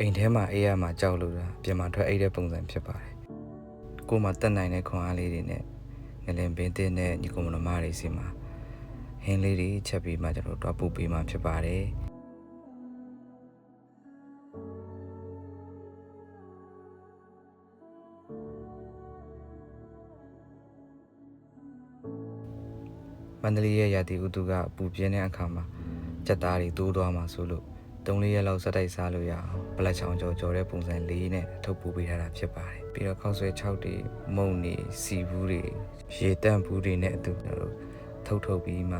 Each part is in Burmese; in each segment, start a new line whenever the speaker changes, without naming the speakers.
အိမ်ထဲမှာအေးရမှာကြောက်လို့တာပြင်မှာထွက်အိတ်တဲ့ပုံစံဖြစ်ပါတယ်ကိုယ်မှာတက်နိုင်တဲ့ခွန်အားလေးတွေနဲ့ငလင်ပင်တဲ့နဲ့ညီကောင်မတော်မတွေစီမှာဟင်းလေးတွေချက်ပြီးမှကျွန်တော်တို့တွားပို့ပေးမှဖြစ်ပါတယ်မန္တလေးရဲ့ရာသီဥတုကအပူပြင်းတဲ့အခါမှာကြက်သားတွေတိုးသွားမှာဆိုလို့ ၃လေးရက်လောက်စက်တိုက်စားလို့ရအောင်ပလက်ချောင်ကြော်ကြော်တဲ့ပုံစံလေးနဲ့ထုတ်ပိုးပေးထားတာဖြစ်ပါတယ်ပြီးတော့ခောက်ဆွဲ6တွေမုံတွေစီဘူးတွေရေတန့်ဘူးတွေနဲ့အတူကျွန်တော်တို့ထုတ်ထုတ်ပြီးမှ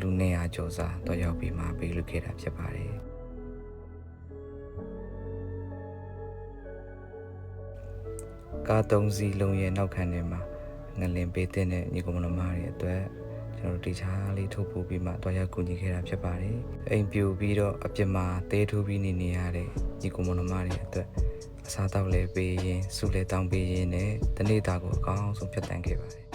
လူနေရာကြော်စားတော့ရောက်ပြီးမှပေးလို့ခဲ့တာဖြစ်ပါတယ်ကား၃စီးလုံးရဲ့နောက်ခံထဲမှာငလင်ပေးတဲ့ညီကောင်မတော်မတွေအတွက် ကျွန်တော်တို့ဒီချားလေးထုတ်ပို့ပြီးမှတွားရောက်ကူညီခဲ့တာဖြစ်ပါတယ်။အိမ်ပြိုပြီးတော့အပြစ်မှာတဲထိုးပြီးနေနေရတဲ့ညီကောင်မတော်မတွေအတွက်အစားတောက်လဲပေးရင်စုလဲတောင်းပေးရင်နဲ့တနေ့တာကိုအကောင်းဆုံးဖြတ်တန်းခဲ့ပါတယ်